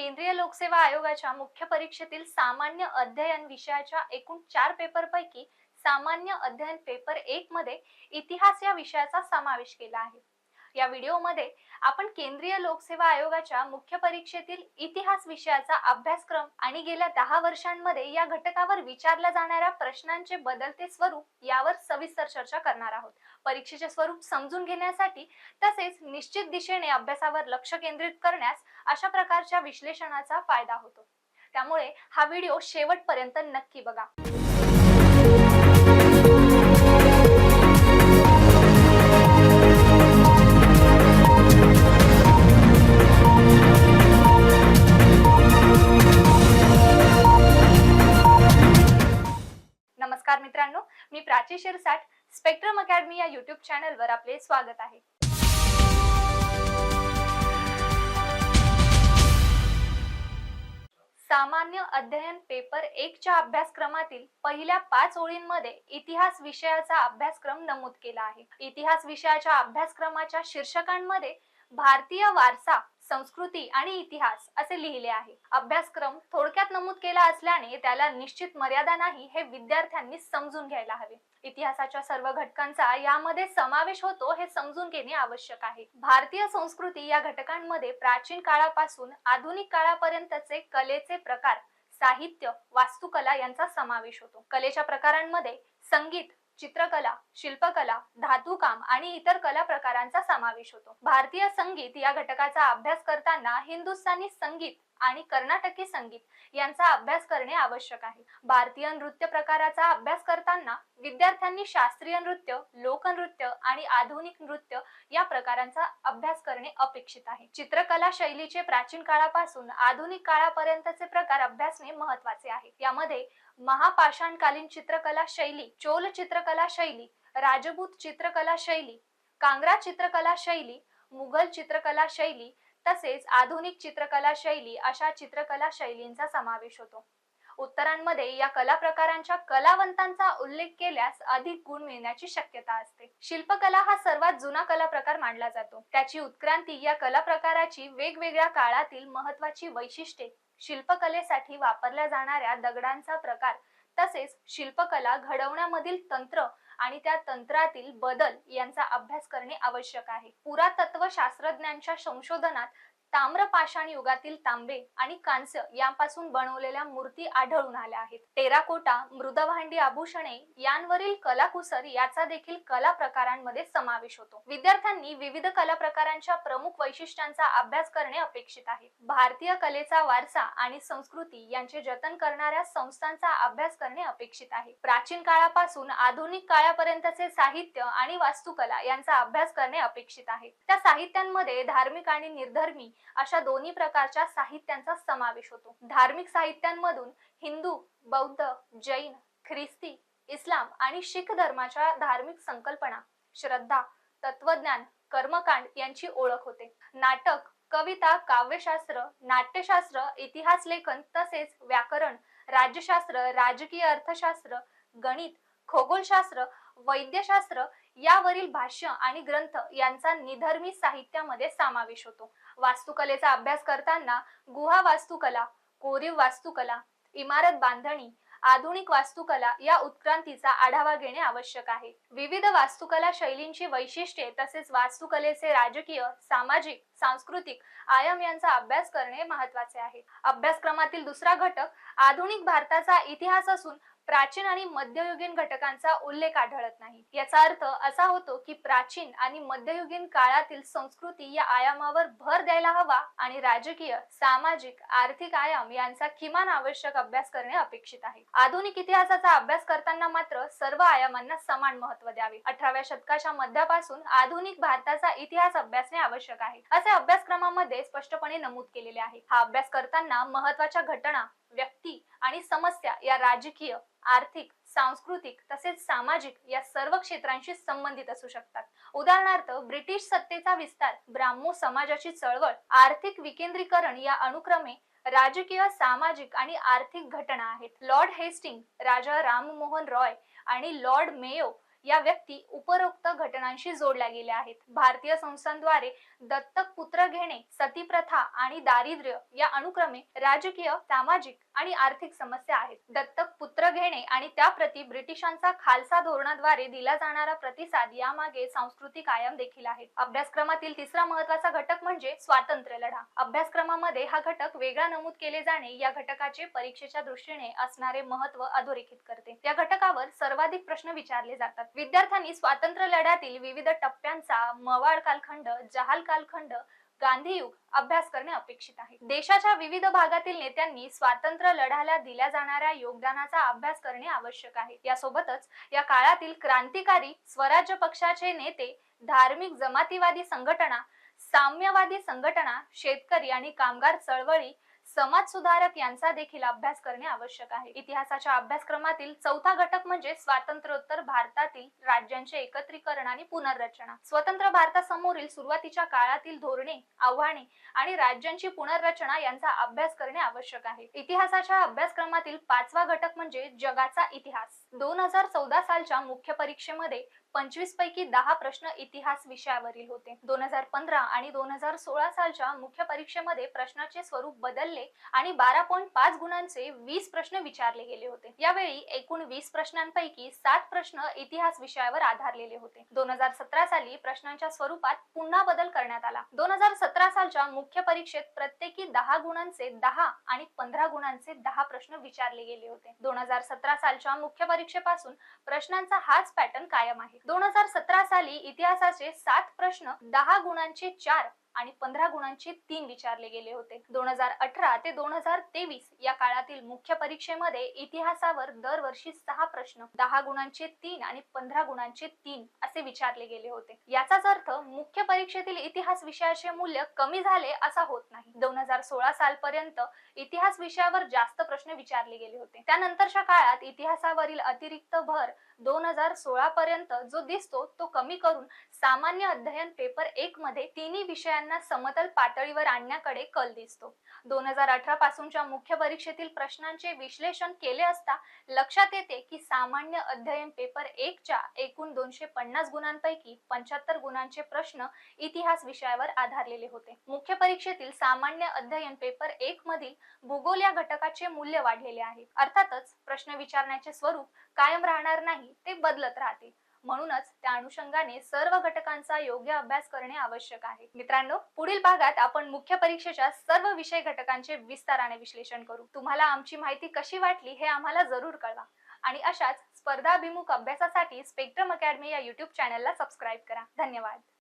केंद्रीय लोकसेवा आयोगाच्या मुख्य परीक्षेतील सामान्य अध्ययन विषयाच्या एकूण चार पेपरपैकी सामान्य अध्ययन पेपर एक मध्ये इतिहास या विषयाचा समावेश केला आहे. या व्हिडिओमध्ये आपण केंद्रीय लोकसेवा आयोगाच्या मुख्य परीक्षेतील इतिहास विषयाचा अभ्यासक्रम आणि गेल्या दहा वर्षांमध्ये या घटकावर विचारल्या जाणाऱ्या प्रश्नांचे बदलते स्वरूप यावर सविस्तर चर्चा करणार आहोत. परीक्षेचे स्वरूप समजून घेण्यासाठी तसेच निश्चित दिशेने अभ्यासावर लक्ष केंद्रित करण्यास अशा प्रकारच्या विश्लेषणाचा फायदा होतो. त्यामुळे हा व्हिडिओ शेवटपर्यंत नक्की बघा. सातशे शिरसाठ स्पेक्ट्रम अकॅडमी या युट्यूब चॅनलवर आपले स्वागत आहे. सामान्य अध्ययन पेपर एकच्या अभ्यासक्रमातील पहिल्या पाच ओळींमध्ये इतिहास विषयाचा अभ्यासक्रम नमूद केला आहे. इतिहास विषयाच्या अभ्यासक्रमाच्या शीर्षकांमध्ये भारतीय वारसा संस्कृती आणि इतिहास असे लिहिले आहे. अभ्यासक्रम थोडक्यात नमूद केला असल्याने त्याला निश्चित मर्यादा नाही हे विद्यार्थ्यांनी समजून घ्यायला हवे. इतिहासाच्या सर्व घटकांचा यामध्ये समावेश होतो हे समजून घेणे आवश्यक आहे. भारतीय संस्कृती या घटकांमध्ये प्राचीन काळापासून आधुनिक काळापर्यंतचे कलेचे प्रकार साहित्य वास्तुकला यांचा समावेश होतो. कलेच्या प्रकारांमध्ये संगीत चित्रकला शिल्पकला धातुकाम आणि इतर कला प्रकारांचा समावेश होतो. भारतीय संगीत या घटकाचा अभ्यास करताना हिंदुस्थानी संगीत आणि कर्नाटकी संगीत यांचा अभ्यास करणे आवश्यक आहे. भारतीय नृत्य प्रकाराचा अभ्यास करताना विद्यार्थ्यांनी शास्त्रीय नृत्य लोकनृत्य आणि आधुनिक नृत्य या प्रकारांचा अभ्यास करणे अपेक्षित आहे. चित्रकला शैलीचे प्राचीन काळापासून आधुनिक काळापर्यंतचे प्रकार अभ्यासणे महत्त्वाचे आहे. यामध्ये महापाषाणकालीन चित्रकला शैली चोल चित्रकला शैली राजपूत चित्रकला शैली कांग्रा चित्रकला शैली मुघल चित्रकला शैली तसेच आधुनिक चित्रकला शैली अशा चित्रकला शैलींचा समावेश होतो. उत्तरांमध्ये या कला प्रकारांच्या कलावंतांचा उल्लेख केल्यास अधिक गुण मिळण्याची शक्यता असते. शिल्पकला हा सर्वात जुना कला प्रकार मानला जातो. त्याची उत्क्रांती या कला प्रकाराची वेगवेगळ्या काळातील महत्वाची वैशिष्ट्ये शिल्पकलेसाठी वापरल्या जाणाऱ्या दगडांचा प्रकार तसेच शिल्पकला घडवण्यामधील तंत्र आणि त्या तंत्रातील बदल यांचा अभ्यास करणे आवश्यक आहे. पुरातत्व शास्त्रज्ञांच्या संशोधनात ताम्रपाषाण युगातील तांबे आणि कांस्य यांपासून बनवलेल्या मूर्ती आढळून आल्या आहेत. टेराकोटा मृदभांडी आभूषणे यांवरील कलाकुसर याचा देखील कला प्रकारांमध्ये समावेश होतो. विद्यार्थ्यांनी विविध कला प्रकारांच्या प्रमुख वैशिष्ट्यांचा अभ्यास करणे अपेक्षित आहे. भारतीय कलेचा वारसा आणि संस्कृती यांचे जतन करणाऱ्या संस्थांचा अभ्यास करणे अपेक्षित आहे. प्राचीन काळापासून आधुनिक काळापर्यंतचे साहित्य आणि वास्तुकला यांचा अभ्यास करणे अपेक्षित आहे. त्या साहित्यांमध्ये धार्मिक आणि निर्धर्मी अशा दोन्ही प्रकारच्या साहित्यांचा समावेश होतो. धार्मिक साहित्यांमधून हिंदू बौद्ध जैन ख्रिस्ती इस्लाम आणि शीख धर्माच्या धार्मिक संकल्पना श्रद्धा तत्वज्ञान कर्मकांड यांची ओळख होते. नाटक कविता काव्यशास्त्र नाट्यशास्त्र इतिहास लेखन तसेच व्याकरण राज्यशास्त्र राजकीय अर्थशास्त्र गणित खगोलशास्त्र वैद्यशास्त्र यावरील भाष्य आणि ग्रंथ यांचा निधर्मी साहित्यामध्ये समावेश होतो. वास्तुकलेचा अभ्यास करताना गुहा वास्तुकला कोरीव वास्तुकला इमारत बांधणी आधुनिक वास्तुकला या उत्क्रांतीचा आढावा घेणे आवश्यक आहे. विविध वास्तुकला शैलींची वैशिष्ट्ये तसेच वास्तुकलेचे राजकीय सामाजिक सांस्कृतिक आयाम यांचा अभ्यास करणे महत्त्वाचे आहे. अभ्यासक्रमातील दुसरा घटक आधुनिक भारताचा इतिहास असून प्राचीन आणि मध्ययुगीन घटकांचा उल्लेख आढळत नाही. याचा अर्थ असा होतो की प्राचीन आणि मध्ययुगीन काळातील संस्कृती या आयामावर भर द्यायला हवा आणि राजकीय सामाजिक आर्थिक आयाम यांचा किमान आवश्यक अभ्यास करणे अपेक्षित आहे. आधुनिक इतिहासाचा अभ्यास करताना मात्र सर्व आयामांना समान महत्त्व द्यावे. अठराव्या शतकाच्या मध्यापासून आधुनिक भारताचा इतिहास अभ्यासणे आवश्यक आहे. असे अभ्यासक्रमामध्ये स्पष्टपणे नमूद केलेले आहे. हा अभ्यास करताना महत्त्वाच्या घटना व्यक्ती आणि समस्या या राजकीय आर्थिक सांस्कृतिक तसेच सामाजिक या सर्व क्षेत्रांशी संबंधित असू शकतात. उदाहरणार्थ ब्रिटिश सत्तेचा विस्तार ब्राह्मो समाजाची चळवळ आर्थिक विकेंद्रीकरण या अनुक्रमे राजकीय सामाजिक आणि आर्थिक घटना आहेत. लॉर्ड हेस्टिंग राजा राममोहन रॉय आणि लॉर्ड मेयो या व्यक्ती उपरोक्त घटनांशी जोडल्या गेल्या आहेत. भारतीय संस्थांद्वारे दत्तक पुत्र घेणे सती प्रथा आणि दारिद्र्य या अनुक्रमे राजकीय सामाजिक आणि आर्थिक समस्या आहेत. दत्तक पुत्र घेणे आणि त्याप्रती ब्रिटिशांचा खालसा धोरणाद्वारे दिला जाणारा प्रतिसाद यामागे सांस्कृतिक आयाम देखील आहेत. अभ्यासक्रमातील तिसरा महत्त्वाचा घटक म्हणजे स्वातंत्र्य लढा. अभ्यासक्रमामध्ये हा घटक वेगळा नमूद केले जाणे या घटकाचे परीक्षेच्या दृष्टीने असणारे महत्त्व अधोरेखित करते. या घटकावर सर्वाधिक प्रश्न विचारले जातात. विद्यार्थ्यांनी स्वातंत्र्य लढ्यातील विविध टप्प्यांचा मवाळ कालखंड जहाल कालखंड गांधीयुग अभ्यास करणे अपेक्षित आहे. देशाच्या विविध भागातील नेत्यांनी स्वातंत्र्य लढ्याला दिल्या जाणाऱ्या योगदानाचा अभ्यास करणे आवश्यक आहे. यासोबतच या काळातील क्रांतिकारी स्वराज्य पक्षाचे नेते धार्मिक जमातीवादी संघटना साम्यवादी संघटना शेतकरी आणि कामगार चळवळी समाज सुधारक यांचा देखील अभ्यास करणे आवश्यक आहे. इतिहासाच्या अभ्यासक्रमातील चौथा घटक म्हणजे स्वातंत्र्योत्तर भारतातील राज्यांचे एकत्रीकरण आणि पुनर्रचना. स्वतंत्र भारतासमोरील सुरुवातीच्या काळातील धोरणे आव्हाने आणि राज्यांची पुनर्रचना यांचा अभ्यास करणे आवश्यक आहे. इतिहासाच्या अभ्यासक्रमातील पाचवा घटक म्हणजे जगाचा इतिहास. दोन हजार चौदा सालच्या मुख्य परीक्षेमध्ये पंचवीस पैकी दहा प्रश्न इतिहास विषयावरील होते. दोन हजार पंधरा आणि दोन हजार सोळा सालच्या मुख्य परीक्षेमध्ये प्रश्नाचे स्वरूप बदलले आणि बारा पॉईंट पाच गुणांचे वीस प्रश्न विचारले गेले होते. यावेळी एकूण वीस प्रश्नांपैकी सात प्रश्न इतिहास विषयावर आधारलेले होते. दोन हजार सतरा साली प्रश्नांच्या स्वरूपात पुन्हा बदल करण्यात आला. दोन हजार सतरा सालच्या मुख्य परीक्षेत प्रत्येकी दहा गुणांचे दहा आणि पंधरा गुणांचे दहा प्रश्न विचारले गेले होते. दोन हजार सतरा सालच्या मुख्य परीक्षेपासून प्रश्नांचा हाच पॅटर्न कायम आहे. दोन हजार सतरा साली इतिहासाचे सात प्रश्न दहा गुणांचे चार आणि पंधरा गुणांचे तीन विचारले गेले होते. दोन हजार अठरा ते दोन हजार तेवीस या काळातील मुख्य परीक्षेमध्ये इतिहासावर दरवर्षी सहा प्रश्न दहा गुणांचे तीन आणि पंधरा गुणांचे तीन असे विचारले गेले होते. याचाच अर्थ मुख्य परीक्षेतील इतिहास विषयाचे मूल्य कमी झाले असा होत नाही. दोन हजार सोळा सालपर्यंत इतिहास विषयावर जास्त प्रश्न विचारले गेले होते. त्यानंतरच्या काळात इतिहासावरील अतिरिक्त भर दोन हजार सोळा पर्यंत जो दिसतो तो कमी करून सामान्य अध्ययन पेपर एक मध्ये तिन्ही विषयांना समतल पातळीवर आणण्याकडे कल दिसतो. दोन हजार अठरा पासूनच्या मुख्य परीक्षेतील प्रश्नांचे विश्लेषण केले असता लक्षात येते की सामान्य अध्ययन पेपर एक च्या एकूण दोनशे पन्नास गुणांपैकी पंच्याहत्तर गुणांचे प्रश्न इतिहास विषयावर आधारलेले होते. मुख्य परीक्षेतील सामान्य अध्ययन पेपर एक मधील भूगोल या घटकाचे मूल्य वाढलेले आहे. अर्थातच प्रश्न विचारण्याचे स्वरूप कायम राहणार नाही ते बदलत राहते. म्हणूनच त्या अनुषंगाने सर्व घटकांचा योग्य अभ्यास करणे आवश्यक आहे. मित्रांनो पुढील भागात आपण मुख्य परीक्षेच्या सर्व विषय घटकांचे विस्ताराने विश्लेषण करू. तुम्हाला आमची माहिती कशी वाटली हे आम्हाला जरूर कळवा. आणि अशाच स्पर्धाभिमुख अभ्यासासाठी स्पेक्ट्रम अकॅडमी या युट्यूब चॅनलला सबस्क्राईब करा. धन्यवाद.